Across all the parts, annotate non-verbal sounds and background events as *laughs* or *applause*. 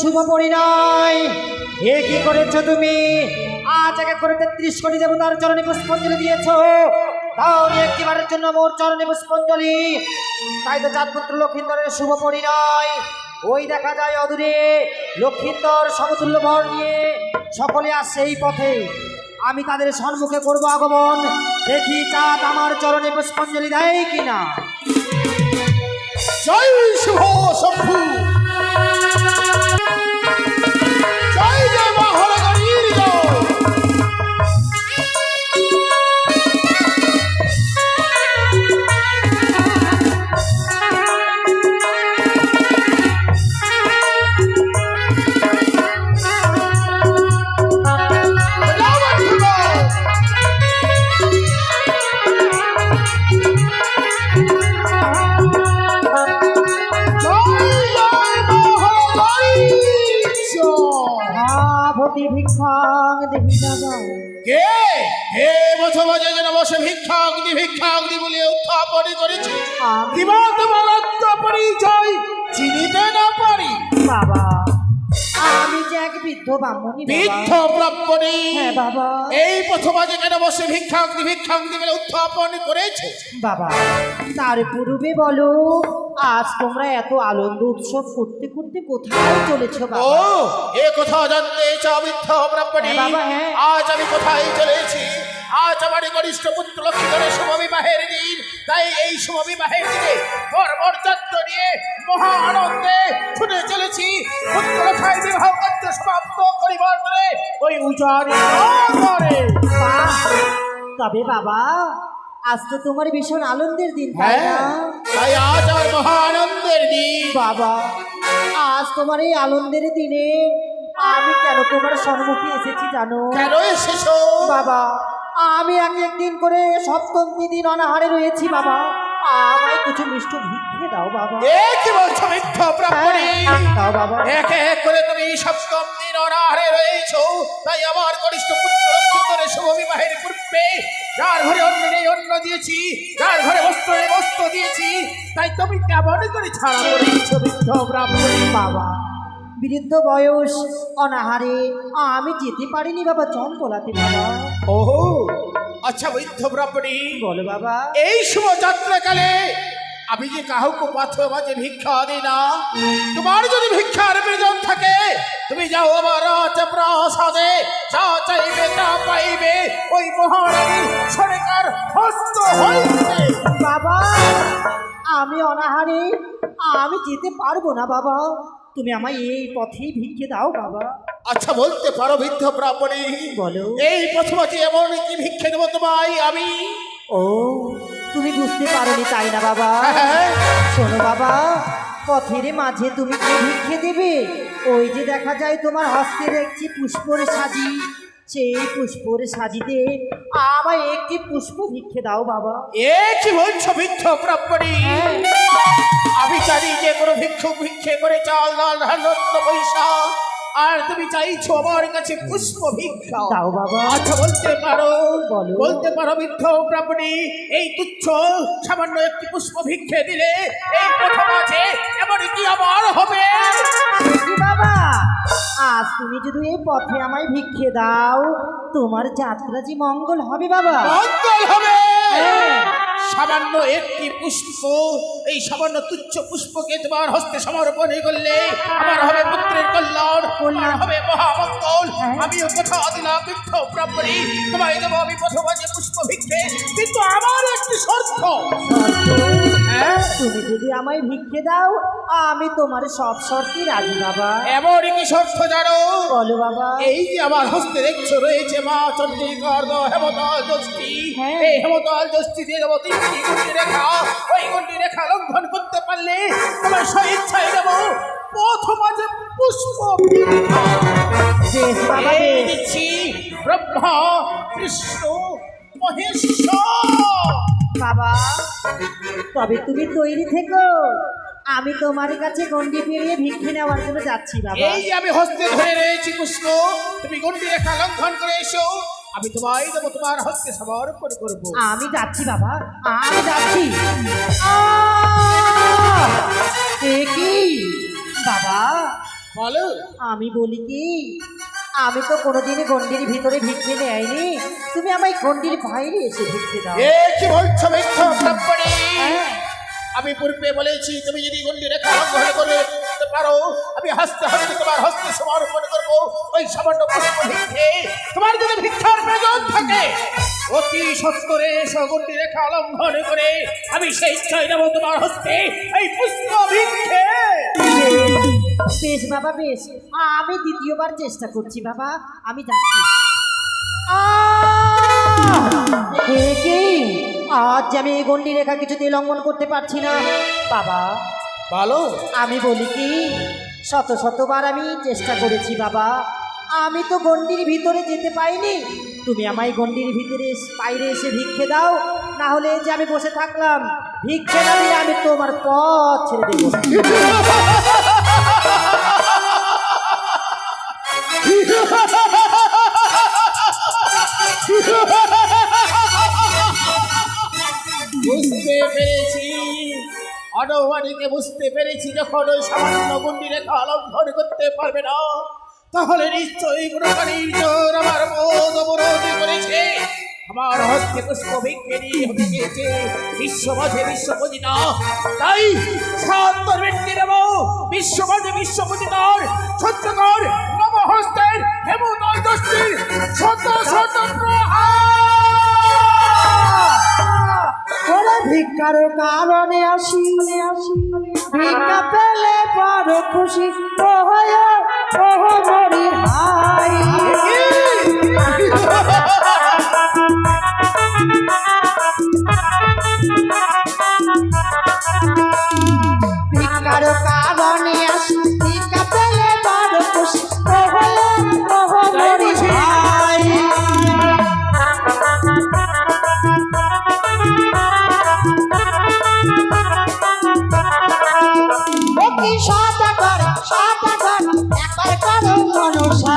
শুভ পরিণয়। এ কি করেছ তুমি? আজ আগে করে তেত্রিশ কোটি দেবতার চরণে পুষ্পাঞ্জলি দিয়েছ। তাও একটিবারের জন্য মোর চরণে পুষ্পাঞ্জলি। তাই তো চাঁদ পুত্র লক্ষিন্দরের শুভ পরিণয়। ওই দেখা যায় অদূরে লক্ষিন্দর সমতুল্য ভর নিয়ে সকলে আসছে এই পথে। আমি তাদের সম্মুখে করব আগমন। দেখি চাঁদ আমার চরণে পুষ্পাঞ্জলি দেয় কিনা। জয় শুভ শম্ভু। বৃদ্ধ প্রাপ্যনি হ্যাঁ বাবা। এই প্রথম আজ কেন বসে ভিক্ষাক দি বলে উত্থাপন করেছে? বাবা তার পূর্বে বলো আজ তোমরা এত আনন্দ উৎসব করতে করতে কোথায় চলেছো ও বাবা এ কথা জানতে চাও বৃদ্ধ প্রাপ্যনি হ্যাঁ বাবা, হ্যাঁ। আজ আমি কোথায় চলেছি? আজ আমার ঘনিষ্ঠ পুত্র লক্ষ্মীধরের শুভ বিবাহের দিন। তাই এই শুভ বিবাহের দিনে বর্বর যাত্র নিয়ে মহা আনন্দে ছুটে চলেছি। পুত্র লক্ষায় বিবাহ কার্য সমাপ্ত করিবার ধরে ওই উজানি করে তবে বাবা আজ তো তোমার ভীষণ আনন্দের দিন তাই না? হ্যাঁ তাই আজ আর মহা আনন্দের দিন। বাবা আজ তোমার এই আনন্দের দিনে আমি কেন তোমার সম্মুখে এসেছি জানো? কেন এসেছ? বাবা আমি এক একদিন করে সপ্তমী দিন অনাহারে রয়েছি বাবা। আমায় কিছু মিষ্ট ভিক্ষে দাও বাবা। এ কি বলছো মিথ্যা প্রাপ্যনি হ্যাঁ, দাও বাবা। এক এক করে তুমি সপ্তম দিন অনাহারে রয়েছো। তাই আমার কনিষ্ঠ পুত্র লক্ষ্মীধরের শুভ বিবাহের পূর্বে যার ঘরে অন্ন নেই অন্ন দিয়েছি যার ঘরে বস্ত্র নেই বস্ত্র দিয়েছি। তাই তুমি কেমন করে ছাড়া করেছ বৃদ্ধ ব্রাহ্মণী বাবা? বৃদ্ধ বয়স অনাহারে। আমি যেতে পারিনি বাবা চম্পলাতে বাবা। ওহো! আচ্ছা বৃদ্ধ ব্রাহ্মণী বলো বাবা। এই শুভ যাত্রাকালে আমি যে কাহুকে পাথর মাঝে ভিক্ষা দিই না তোমার যদি ভিক্ষার প্রয়োজন থাকে তুমি যাও আমার প্রাসাদে যা চাইবে তা পাইবে। ওই মহারানী সরকার হস্ত হইবে বাবা আমি অনাহারে আমি যেতে পারব না বাবা। তুমি আমায় এই পথেই ভিক্ষে দাও বাবা। আচ্ছা বলতে পারো বৃদ্ধ ব্রাহ্মণী। বলো। এই প্রথম আছে এমন কি ভিক্ষে দেবো তোমায়? আমি ও তুমি বুঝতে পারোনি তাই না বাবা? হ্যাঁ, শোনো বাবা পথের মাঝে তুমি কি ভিক্ষে দেবে? ওই যে দেখা যায় তোমার হস্তে দেখছি পুষ্পর সাজি। সেই পুষ্পর সাজিতে আমায় একটি পুষ্প ভিক্ষে দাও বাবা। এ কি বলছো ব্রাহ্মণী? হ্যাঁ। আমি জানি যে কোনো ভিক্ষুক ভিক্ষে করে চাল ডাল ধান পয়সা আর তুমি চাইছো আমার কাছে পুষ্প ভিক্ষা। দাও বাবা। আচ্ছা বলতে পারো বলো। বলতে পারো বৃদ্ধ ব্রাহ্মণী এই তুচ্ছ সামান্য একটি পুষ্প ভিক্ষে দিলে এই প্রথম আছে এমন কি আবার হবে? বাবা? আজ তুমি যদি এই পথে আমায় ভিক্ষে দাও তোমার যাত্রা যে মঙ্গল হবে বাবা। মঙ্গল হবে। সামান্য একটি পুষ্প, এই সামান্য তুচ্ছ পুষ্পকে তোমার হস্তে সমর্পণ করলে আমার হবে পুত্রের কল্যাণ হবে মহামঙ্গল। আমিও কোথাও দিলাম বৃক্ষ ব্রাহ্মণী, তোমায় দেবো আমি প্রথম পুষ্প ভিক্ষে, কিন্তু আমার একটি শর্ত তুমি যদি আমায় ভিক্ষে দাও আমি তোমার সব শর্তে রাজি বাবা। এমন কি শর্ত জানো? বলো বাবা। এই যে আমার হস্তে দেখছ রয়েছে মা চণ্ডীকর হেমতাল যষ্টি হ্যাঁ। এই হেমতাল যষ্টি দিয়ে দেবো তিনটি গুন্ডি রেখা ওই গুন্ডি রেখা লঙ্ঘন করতে পারলে তোমার স্বইচ্ছায় দেবো প্রথম আজ পুষ্প দিচ্ছি ব্রহ্মা বিষ্ণু মহেশ্বর। বাবা। তবে তুমি তৈরি থেকো। আমি তোমার কাছে গন্ডি পেরিয়ে ভিক্ষে নেওয়ার জন্য যাচ্ছি বাবা। এই যে আমি হস্তে ধরে রয়েছি পুষ্প তুমি গন্ডি রেখা লঙ্ঘন করে এসো। আমি তোমায় দেবো তোমার হস্তে সমর্পণ করব। আমি যাচ্ছি বাবা। আমি যাচ্ছি! কি? বাবা বলো। আমি বলি কি? আমি তো কোনোদিনই গন্ডির ভিতরে ভিক্ষে নেয়নি। তুমি আমায় গন্ডির বাইরে এসে ভিক্ষে দাও। এ কি বলছো মিথ্যা হ্যাঁ। আমি পূর্বে বলেছি তুমি যদি গন্ডি রেখা লঙ্ঘন করতে পারো? আমি হাসতে হাসতে তোমার হস্তে সমর্পণ করব। ওই সামান্য তোমার যদি ভিক্ষার প্রয়োজন থাকে, অতি সত্তরে সগন্ডি রেখা লঙ্ঘন করে আমি সেই ইচ্ছায় দেবো তোমার হস্তে এই পুষ্প ভিক্ষে বেশ বাবা, বেশ। আমি দ্বিতীয়বার চেষ্টা করছি বাবা। আমি যাচ্ছি। আজ আমি এই গন্ডি রেখা কিছুতেই লঙ্ঘন করতে পারছি না। বাবা বলো। আমি বলি কি শত শতবার আমি চেষ্টা করেছি বাবা। আমি তো গন্ডির ভিতরে যেতে পাইনি। তুমি আমায় গন্ডির ভিতরে এস- বাইরে এসে ভিক্ষে দাও না হলে যে আমি বসে থাকলাম ভিক্ষে না দিলে আমি তোমার পথ ছেড়ে দেবো। বুঝতে পেরেছি। অনবাণীকে বুঝতে পেরেছি যখন ওই সামান্য গন্ডি রেখা লঙ্ঘন করতে পারবে না, তাহলে নিশ্চয়ই কোনো জোর আমার বোধ অবরোধ করেছে। আমার হস্তে পুষ্প বিজ্ঞানী হতে চেয়েছে বিশ্ব মাঝে বিশ্ব পূজিতা তাই সান্তর ব্যক্তি দেব বিশ্ব মাঝে বিশ্ব পূজিতার সত্যকর নবহস্তের হেমুদয় দস্তির শত শত প্রহার। ভিক্ষার কারণে আসি। ভিক্ষা পেলে বড় খুশি। মরি হাই। ভিক্ষার কারণে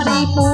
মনসারি পূজা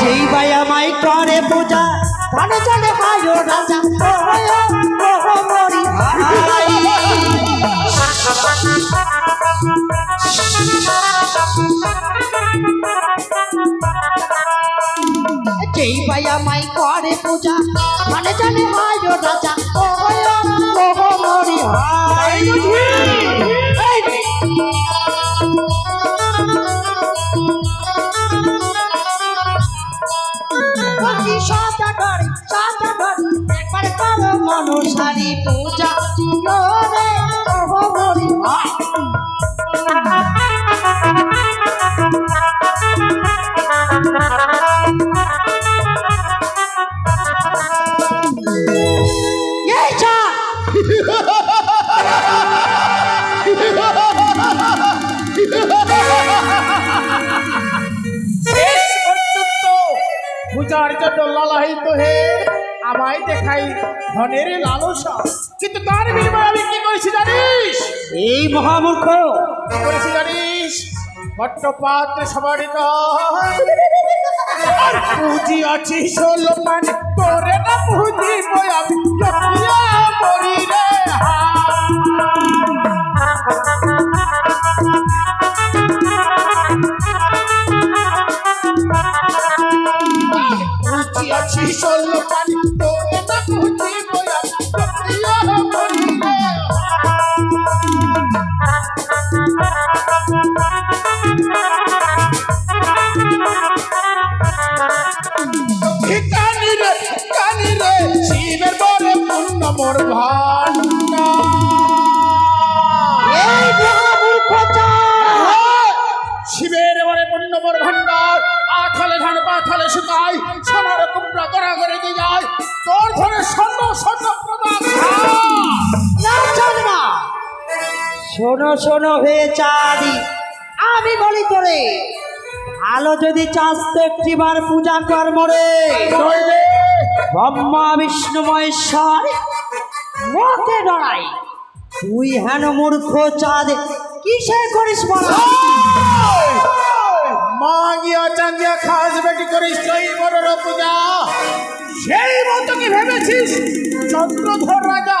যেই ভাই আমায় করে পূজা। ধনে ধনে হয় ও রাজা যেই ভাই আমায় করে পূজা। ধনে ধনে হয় ও রাজা ওহ মরি হাই কি সাদা করে সাদা করে। একবার করো মনসারি পূজা রে হরি হাই লালাহিত হে আমায় দেখাই ধনের লালসা। কিন্তু তার বিনিময়ে আমি কি করেছি জানিস? এই মহামূর্খ। কি করেছি জানিস? ভট্টপাত্র সমানিত আর পুঁজি আছি ষোলো মানে করে না পুঁজি আমি লক্ষ্মীয়া রে। হা। পুঁজি আছি ষোলো মানে করে না পুঁজি বই আমি লক্ষ্মীয়া মরি রে হা। কানি রে কানি রে, শিবের বরে পূর্ণম নম্বর ভান্ডার শোনো শোনো হয়ে চাঁদি। আমি বলি তোরে আলো যদি তো একটিবার পূজা কর মরে নইলে ব্রহ্মা বিষ্ণু মহেশ্বর মোকে ডরাই তুই হেন মূর্খ চাঁদ কিসে করিস বলা? মাগিয়া চাঙ্গিয়া খাস বেটি করিস তুই বড় পূজা। সেই মতো কি ভেবেছিস? চন্দ্রধর রাজা।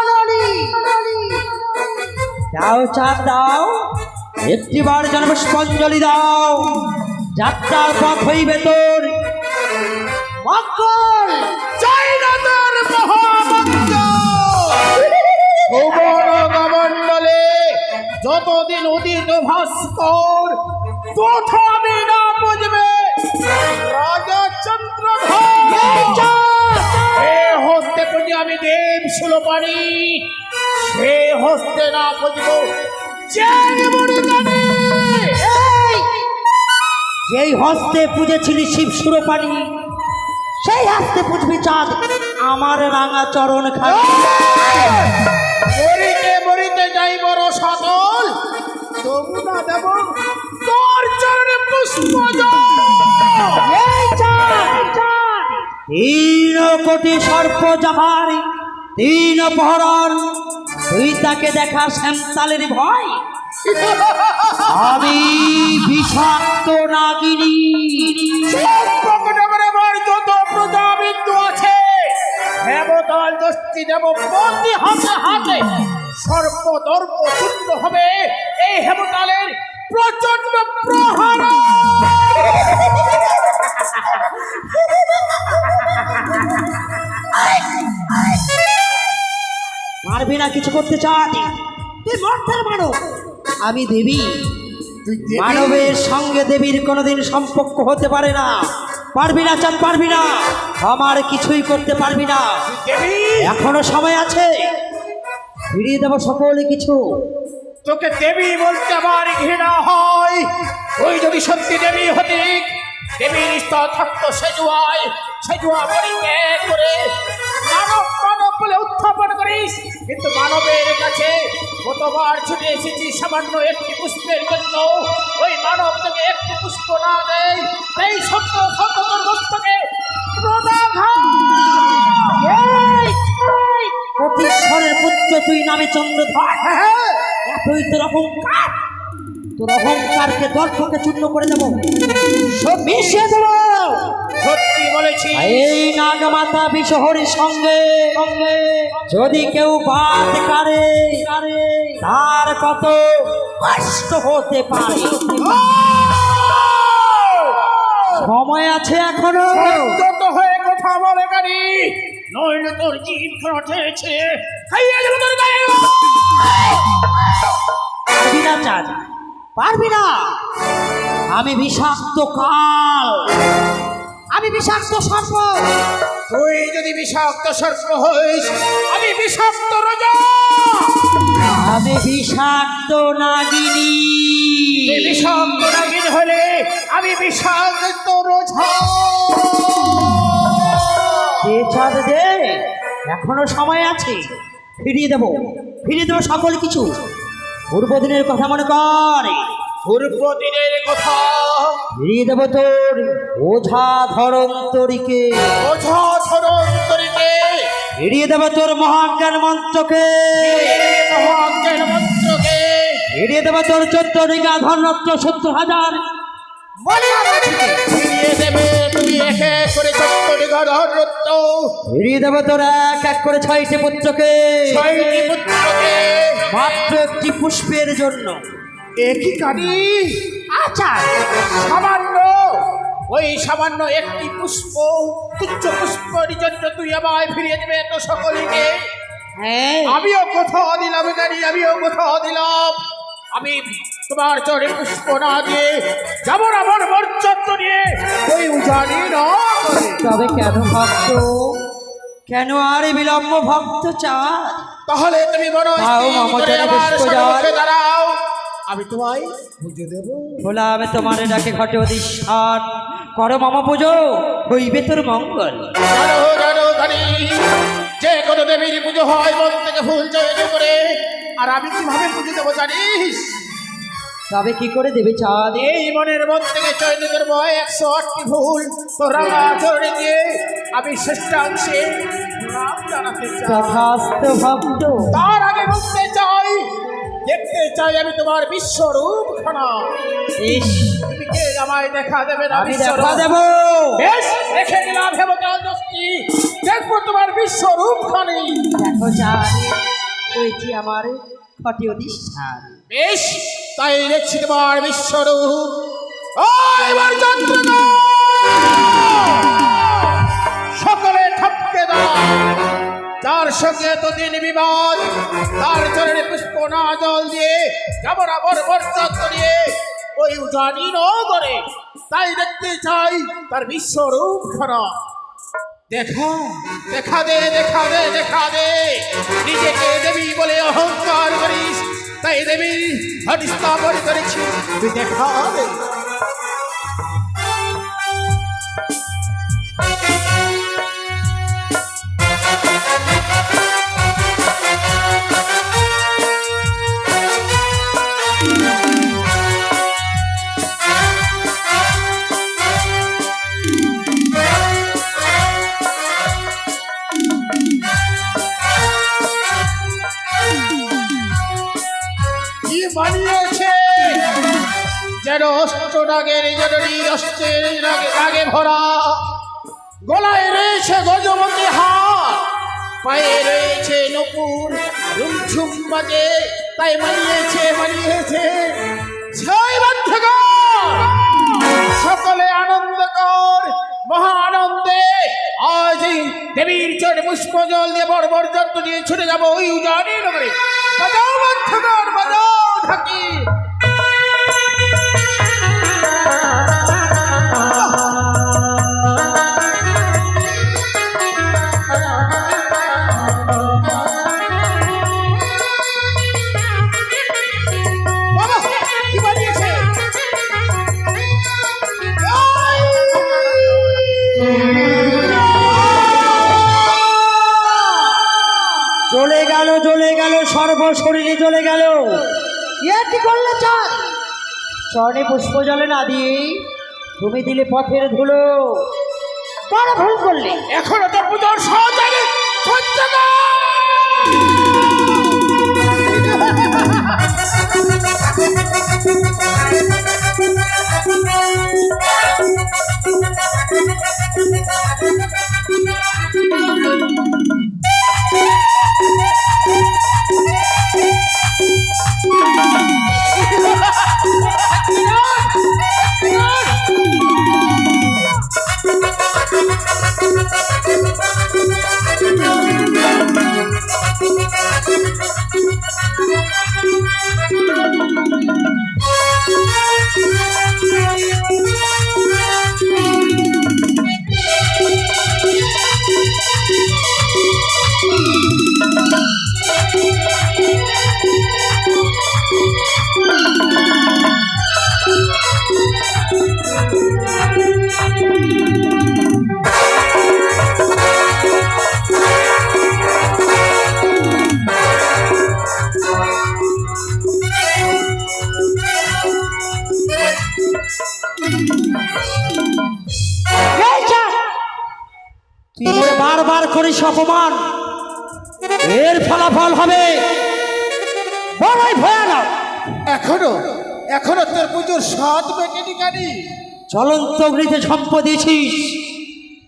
দাও চাঁদ দাও। একটিবার যেন পুষ্পাঞ্জলি দাও। যাত্রার পথ হইবে তোর। মহামন্ত্র। ভুবন গমণ্ডলে যতদিন উদিত ভাস্কর তথামি না বুঝবে। রাজা চন্দ্রধর সে হস্তে পুজো আমি দেব সুলপানি। সে হস্তে না এই! যেই হস্তে পুজেছিলি শিব সুরপানি সেই হস্তে পুজবি চাঁদ আমার রাঙা চরণ খালি মরিতে মরিতে যাই বড় সকল তবু না দেব তোর চরণে পুষ্প এই চাঁদ, চাঁদ! তিন কোটি সর্প যাহার তিন পহরণ তুই তাকে দেখা শ্যামতালের ভয়। আমি বিষাক্ত নাগিনী যত প্রজাবিন্দু আছে দেবতাল দস্তি দেব প্রতি হাতে হাতে। সর্ব দর্প শূন্য হবে এই হেমতালের প্রচণ্ড প্রহার। *laughs* পারবি না কিছু করতে চাই তুই মর্তের মানব। আমি দেবী। মানবের সঙ্গে দেবীর কোনোদিন সম্পর্ক হতে পারে না। পারবি না চান পারবি না। আমার কিছুই করতে পারবি না। এখনও সময় আছে। ফিরিয়ে দেবো সকলে কিছু। তোকে দেবী বলতে আমার ঘৃণা হয়। ওই যদি সত্যি দেবী হতি দেবীর স্তর থাকতো সেজুয়ায় সেজুয়া মরিকে করে। মানব মানব বলে উত্থাপন করিস। কিন্তু মানবের কাছে কতবার ছুটে এসেছি সামান্য একটি পুষ্পের জন্য। ওই মানব তোকে একটি পুষ্প না দেয় এই সত্য সত্য তোর মস্তকে প্রদাঘাত প্রতিশ্বরের পুত্র তুই নামে চন্দ্রধর। এতই তোর অহংকার তোর অহংকারকে দর্পকে চূর্ণ করে দেবো। মিশিয়ে দেবো। সত্যি বলেছি। এই নাগমাতা বিশহরীর সঙ্গে সঙ্গে যদি কেউ বাদ কারে তার কত কষ্ট হতে পারে। সময় আছে এখনও। যত হয়ে কথা বলে গাড়ি। নইলে তোর জিভ ঘটেছে খাইয়ে দেবো তোর গায়ে। পারবি না? আমি বিষাক্ত কাল। আমি বিষাক্ত সর্প। তুই যদি বিষাক্ত সর্প হইস আমি বিষাক্ত রজা। আমি বিষাক্ত নাগিনী। বিষাক্ত নাগিন হলে আমি বিষাক্ত রোজা। চাঁদ দে এখনও সময় আছে। ফিরিয়ে দেবো। ফিরিয়ে দেবো সকল কিছু। পূর্বদিনের কথা মনে কর। পূর্বদিনের কথা। ফিরিয়ে দেব তোর ওঝা ধরন্তরীকে ওঝা ধরন্তরীকে ফিরিয়ে দেব তোর মহাজ্ঞান মন্ত্রকে। মহাজ্ঞান মন্ত্রকে। ফিরিয়ে দেব তোর চোদ্দ রিগা ধর্ম সত্তর হাজার ফিরিয়ে দেবে তুমি একে করে রত্ন ফিরিয়ে দেবো তোরা এক এক করে ছয়টি পুত্রকে। ছয়টি পুত্রকে। মাত্র একটি পুষ্পের জন্য। একই কানি আচ্ছা সামান্য ওই সামান্য একটি পুষ্প তুচ্ছ পুষ্পের জন্য তুই আমায় ফিরিয়ে দেবে এত সকলকে। হ্যাঁ। আমিও কোথাও দিলাম গাড়ি আমিও কোথাও দিলাম। আমি তোমার চরে পুষ্প না দিয়ে যাব না আমার বরচত্ব নিয়ে। ওই উজানি না তবে কেন ভক্ত? কেন আর বিলম্ব ভক্ত চায়? তাহলে তুমি বলো। দাঁড়াও। আমি তোমায় বুঝে দেবো। হলাম তোমার ডাকে ঘটে অধিষ্ঠান। করো মামা পুজো হইবে তোর মঙ্গল। জানো জানো গাড়ি যে কোনো দেবীর পুজো হয় মন থেকে ফুল চয়ন করে। আর আমি কীভাবে পুজো দেবো জানিস? তবে কি করে দেবে চাঁদ? এই মনের মন থেকে চয়ন করব একশো আটটি ভুল। তো রাঙা দিয়ে আমি শ্রেষ্ঠাংশে জানাতে ভক্ত। তার আগে বলতে চাই দেখতে চাই আমি তোমার বিশ্বরূপ খানা। তুমি কে আমায় দেখা দেবে না আমি? দেখা দেব। বেশ রেখে দিলাম হেমকাল দোষটি দেখব তোমার বিশ্বরূপ খানি। দেখো চাঁদ ওইটি আমার ঘটে অধিষ্ঠান। বেশ, তাই দেখছি তোমার বিশ্বরূপ। এবার সকলে ঠপকে দাও। যার সঙ্গে এতদিন বিবাদ, তার চরণে পুষ্প না জল দিয়ে যাবরা বর্বর যত্ন দিয়ে, ওই উজানি নগরে তাই দেখতে চাই তার বিশ্বরূপ খানা দেখা দেখা দে দেখা দে দেখা দে। নিজেকে দেবী বলে অহংকার করিস। তাই দেবী হরিস্থাপন করেছি। তুই দেখা দে রাগের অষ্টের রাগে ভরা। গলায় রয়েছে গজমতি হাত, পায়ে রয়েছে নপুর রুমঝুম বাজে, তাই মানিয়েছে মানিয়েছে। ছয় বন্ধুগণ সকলে আনন্দ কর মহা আনন্দে। আজ দেবীর চরে পুষ্প জল দিয়ে বড় বড় যত্ন দিয়ে ছুটে যাব ওই উজানি নগরে। বাজাও বন্ধুগণ বাজাও ঢাকি। সর্বশরীরে চলে গেল। কি করলে চাঁদ চরণে পুষ্প জলে না দিয়ে তুমি দিলে পথের ধুলো। বড় ভুল করলে। এখনও তো পুজোর কর! এই অপমান। এর ফলাফল হবে বড়াই ভয়ানক। এখনও এখনও তোর পুজোর স্বাদ মেটেনি কানি। চলন্ত গৃহে সম্প দিয়েছিস।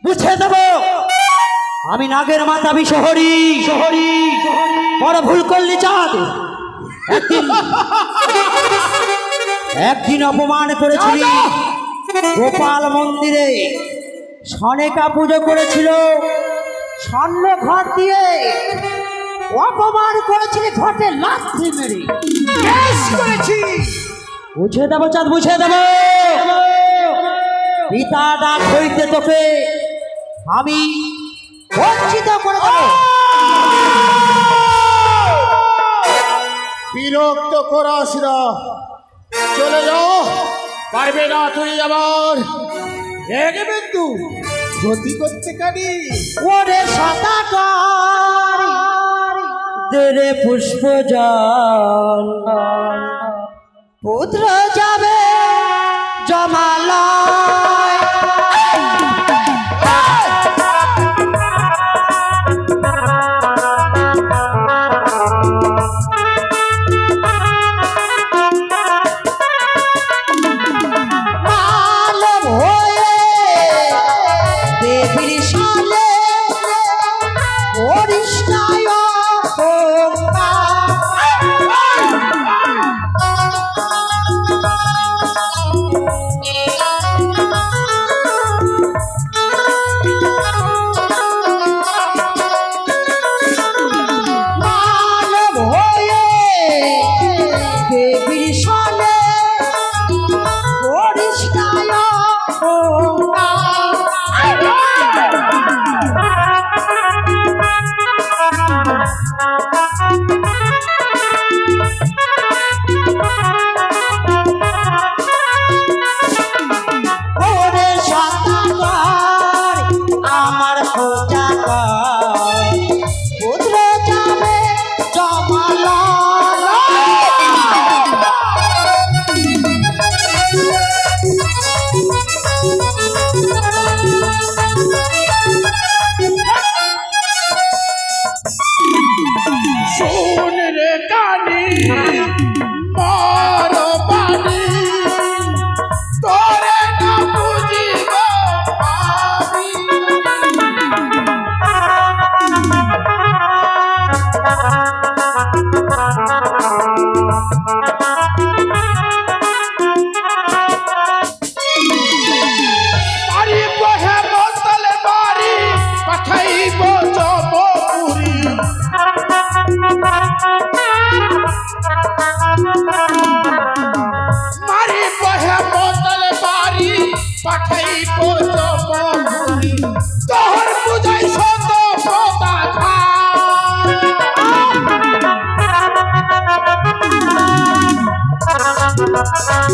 বুঝে দেব। আমি নাগের মাতা বিশহরি শহরি। বড় ভুল করলি চাঁদ। একদিন অপমান করেছিলি। গোপাল মন্দিরে। সনেকা পুজো করেছিল। স্বর্ণ ঘর দিয়ে অপমান করেছিলি ঘটে লাথি মেরে করেছি। বুঝে দেবো চাঁদ বুঝে দেবো। পিতা ডাক হইতে তোকে আমি বঞ্চিত করে দেবো। বিরক্ত করাস না। চলে যাও। পারবে না তুই আমার এক বিন্দু। ক্ষতি করতে কারি? ওরে সাদা দেরে পুষ্প জল। পুত্র যাবে জমাল Thank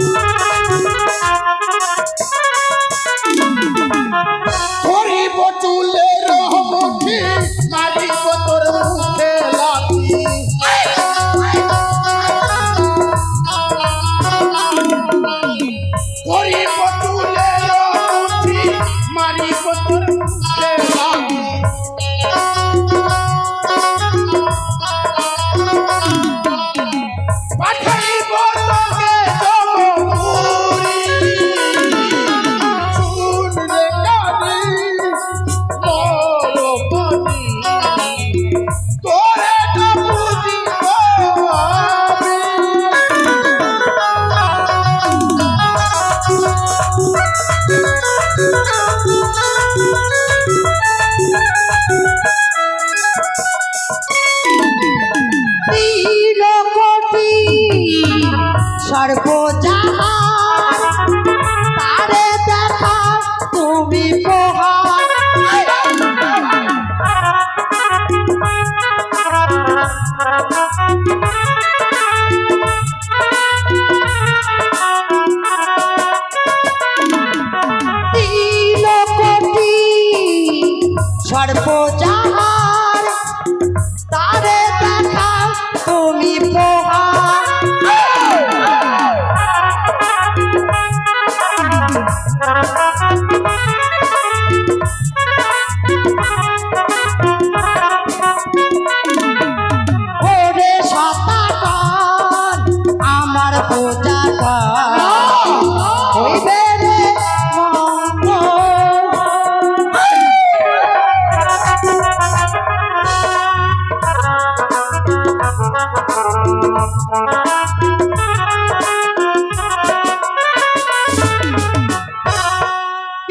you.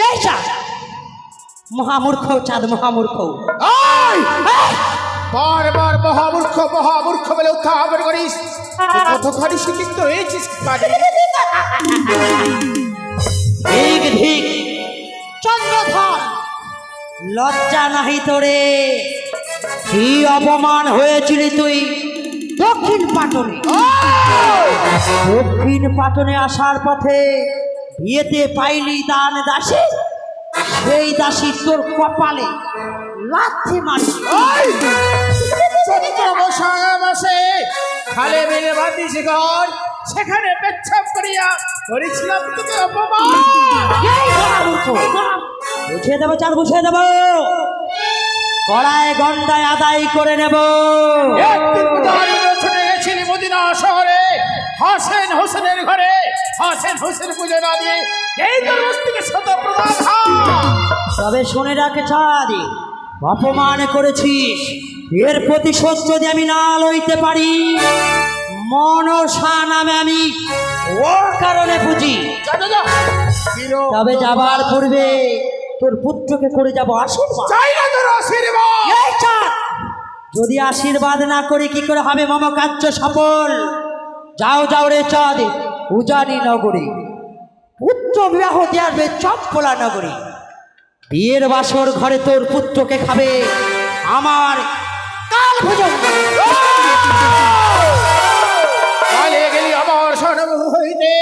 এই চাঁদ মহামূর্খ চাঁদ মহামূর্খ বারবার মহামূর্খ মহামূর্খ বলে উত্থাপন করিস কতখানি শিক্ষিত হয়েছিস ঠিক ঠিক চন্দ্রধর লজ্জা নাহি তোরে কি অপমান হয়েছিলি তুই দক্ষিণ পাটনে দক্ষিণ পাটনে আসার পথে বিয়েতে পাইলি দান দাসী সেই দাসী তোর কপালে লাথি মারি মাসে খালে মিলে বাঁধিস ঘর সেখানে পেচ্ছাপ করিয়া করেছিলাম তোকে অপমান। বুঝিয়ে দেবো চার বুঝিয়ে দেবো। কড়ায় গন্ডায় আদায় করে নেব। হাসেন হোসেনের ঘরে হাসেন হোসেন পুজো না দিয়ে এই তোর মস্তিকে শত প্রদান তবে শুনে রাখে ছাদি অপমান করেছিস। এর প্রতিশোধ যদি আমি না লইতে পারি মনসা নামে আমি ওর কারণে বুঝি তবে যাবার পূর্বে তোর পুত্রকে করে যাব আশীর্বাদ! যদি আশীর্বাদ না করি কি করে হবে মম কার্য সফল? যাও যাও রে চাঁদে উজানি নগরী। পুত্র বিবাহ দেওয়ার বে চপকোলা নগরী। বিয়ের বাসর ঘরে তোর পুত্রকে খাবে আমার কাল ভোজন হইতে।